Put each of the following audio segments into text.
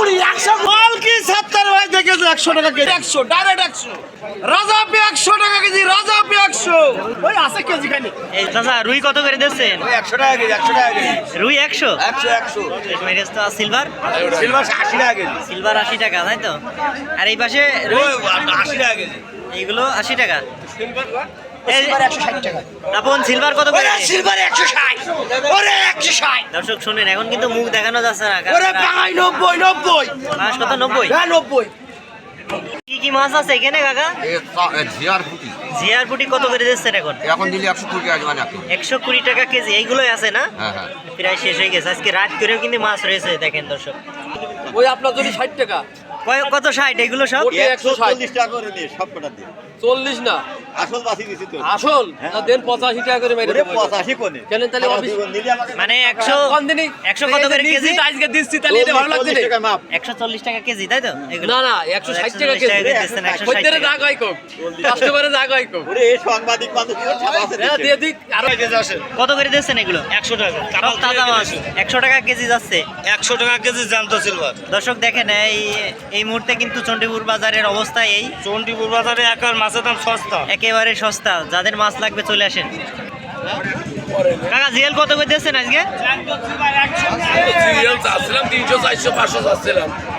কুড়ি একশো মাল কি সাত্তার ভাই দেখেছ একশো টাকা কেজি? একশো ডাইরেক্ট একশো। রাজা পে একশো টাকা কেজি রাজা পে একশো। ওই আছে কেজি খানি এই চাচা রুই কত করে দিচ্ছেন? একশো টাকা কেজি একশো টাকা কেজি। রুই একশো? একশো একশো। তো সিলভার সিলভার আশি টাকা কেজি। সিলভার আশি টাকা তাই তো? আর এই পাশে রুই আশি টাকা কেজি। এইগুলো আশি টাকা? আপন সিলভার কত করে? সিলভার একশো ষাট। ওরে একশো ষাট। দর্শক শুনেন এখন কিন্তু মুখ দেখানো যাচ্ছে না ওরে বাঙাই নব্বই নব্বই। মাস কত? নব্বই? হ্যাঁ নব্বই। কি কি মাছ আছে এখানে কাকা? জিয়ার পুটি। কত করে দিচ্ছেন এখন? এখন দিলে একশো কুড়ি টাকা মানে একশো কুড়ি টাকা কেজি এইগুলোই আছে না? হ্যাঁ হ্যাঁ। প্রায় শেষ হয়ে গেছে। আজকে রাত করেও কিন্তু মাছ রয়েছে দেখেন দর্শক। ওই আপনার যদি ষাট টাকা। কত ষাট? এগুলো সব? একশো চল্লিশ টাকা করে দিয়ে সব কটা দিয়ে চল্লিশ না? আসল বাসি দিছি তো। আসল? না দেন পঁচাশি টাকা করে মেরে পঁচাশি কোনে? কেন তাহলে আমার অফিস- জীবন দিলে আমাকে মানে একশো একশো কত করে কেজি? আজকে দিচ্ছি তাহলে এটা ভালো লাগছে না? একশো চল্লিশ টাকা কেজি তাই তো? না না একশো ষাট টাকা কেজি। দিচ্ছেন, 160 খদ্দের রাগ হয় কম। কাস্টমারে রাগ হয় কম। এই সাংবাদিক বান্ধব হ্যাঁ দিয়ে দিক আরও কত করে দিচ্ছেন এগুলো? একশো টাকা। তাজা মাছ। একশো টাকা কেজি যাচ্ছে। একশো টাকা কেজি জানতো সিলভার দর্শক দেখেন এই এই মুহূর্তে কিন্তু চণ্ডীপুর বাজারের অবস্থা এই। চন্ডিপুর বাজারে একার মাছের দাম সস্তা। একেবারে সস্তা। যাদের মাছ লাগবে চলে আসেন। কাকা জিএল কত করে দিচ্ছেন আজকে?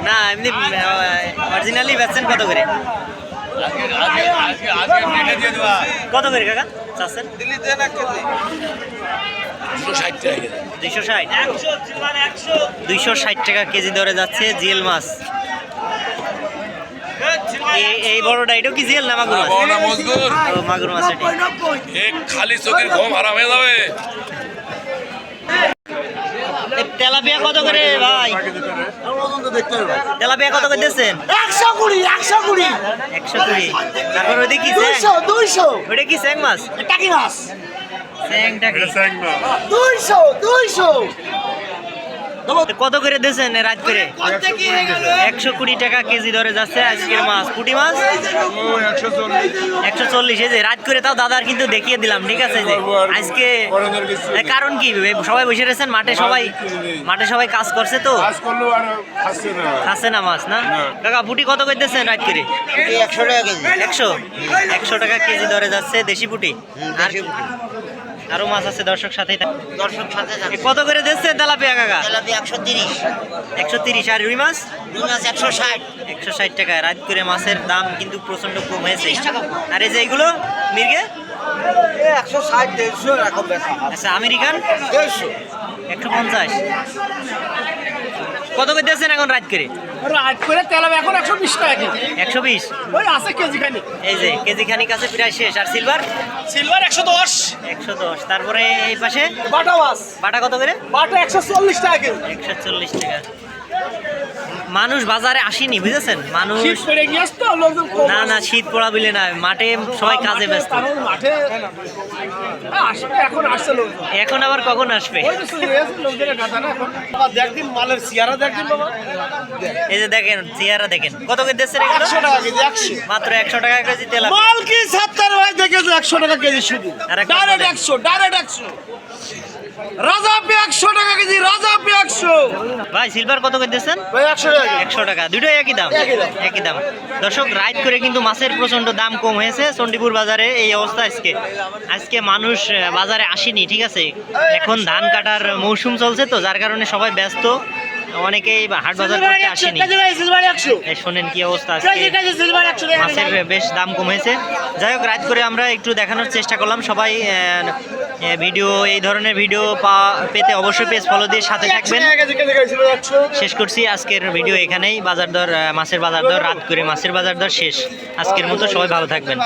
না এমনি অরিজিনালি বেচছেন কত করে? কত করে কাকা? চাচ্ছেন? ষাট। দুইশো ষাট টাকা কেজি ধরে যাচ্ছে জিএল মাছ। এই- এই বড়টা এটাও কি জিএল না মাগুর মাছ? বড় মজগুর ও, মাগুর মাছ এটি। এক খালি চোখের ঘুম হারাম হয়ে যাবে। তেলাপিয়া কত করে ভাই? তেলাপিয়া কত করে একশো কুড়ি একশো কুড়ি। একশো কুড়ি। তারপর ওইদিকে কি স্যাং? দুইশো দুইশো। ওইটা কি স্যাং মাছ? টাকি মাছ। স্যাংটা কি? দুইশো দুইশো। কত করে দিয়েছেন রাত করে? একশো কুড়ি টাকা কেজি ধরে যাচ্ছে আজকের মাছ। পুটি মাছ? একশো চল্লিশ। এই যে রাত করে তাও দাদার কিন্তু দেখিয়ে দিলাম ঠিক আছে যে। আজকে কারণ কি? সবাই বসে রয়েছেন মাঠে সবাই মাঠে সবাই কাজ করছে তো? খাচ্ছে না মাছ না? কাকা পুটি কত করে দিচ্ছেন রাত করে? একশো টাকা কেজি। একশো? একশো টাকা কেজি ধরে যাচ্ছে দেশি পুটি? আর আরও মাছ আছে দর্শক সাথে দর্শক সাথে কত করে দিচ্ছেন তেলাপিয়া কাকা? একশো তিরিশ। একশো তিরিশ। আর রুই মাছ? রুই মাছ একশো ষাট। একশো ষাট টাকা। রাত করে মাছের দাম কিন্তু প্রচণ্ড কম হয়েছে। 30 টাকা। আর এই যে এইগুলো মির্গে? একশো ষাট দেড়শো এরকম আচ্ছা আমেরিকান? দেড়শো। একশো পঞ্চাশ। কত করে দিয়েছেন এখন রাত করে? রাত করে তেলাম এখন একশো বিশ টাকা কেজি। একশো বিশ? ওই আছে কেজি খানিক এই যে কেজি খানিক আছে প্রায় শেষ। আর সিলভার সিলভার একশো দশ। একশো দশ। তারপরে এই পাশে? বাটা মাছ। বাটা কত করে? বাটা একশো চল্লিশ টাকা কেজি। একশো চল্লিশ টাকা। মানুষ বাজারে আসেনি বুঝেছেন? মানুষ না না শীত পড়া বলে না মাঠে সবাই কাজে ব্যস্ত। এখন আসছে লোকজন। এখন আবার কখন আসবে? এই যে দেখেন চেহারা দেখেন। কত করে কেজি মাত্র একশো টাকা কেজি তেল মাল কি সাত্তার ভাই দেখেছ একশো টাকা কেজি শুধু? ডাইরেক্ট একশো ডাইরেক্ট একশো। রাজা পে একশো টাকা কেজি রাজা পে একশো ভাই সিলভার কত করে দিচ্ছেন একশো টাকা। দুটোই একই দাম? একই দাম। দর্শক রাইড করে কিন্তু মাছের প্রচণ্ড দাম কম হয়েছে। চণ্ডীপুর বাজারে এই অবস্থা আজকে। আজকে মানুষ বাজারে আসেনি ঠিক আছে? এখন ধান কাটার মৌসুম চলছে তো যার কারণে সবাই ব্যস্ত। অনেকেই হাট বাজার করতে আসেনি। শোনেন কি অবস্থা মাছের বেশ দাম কমেছে যাই হোক রাত করে আমরা একটু দেখানোর চেষ্টা করলাম। সবাই ভিডিও এই ধরনের ভিডিও পা পেতে অবশ্যই পেজ ফলো দিয়ে সাথে থাকবেন। শেষ করছি আজকের ভিডিও এখানেই। বাজার দর মাছের বাজার দর রাত করে মাছের বাজার দর শেষ। আজকের মতো সবাই ভালো থাকবেন।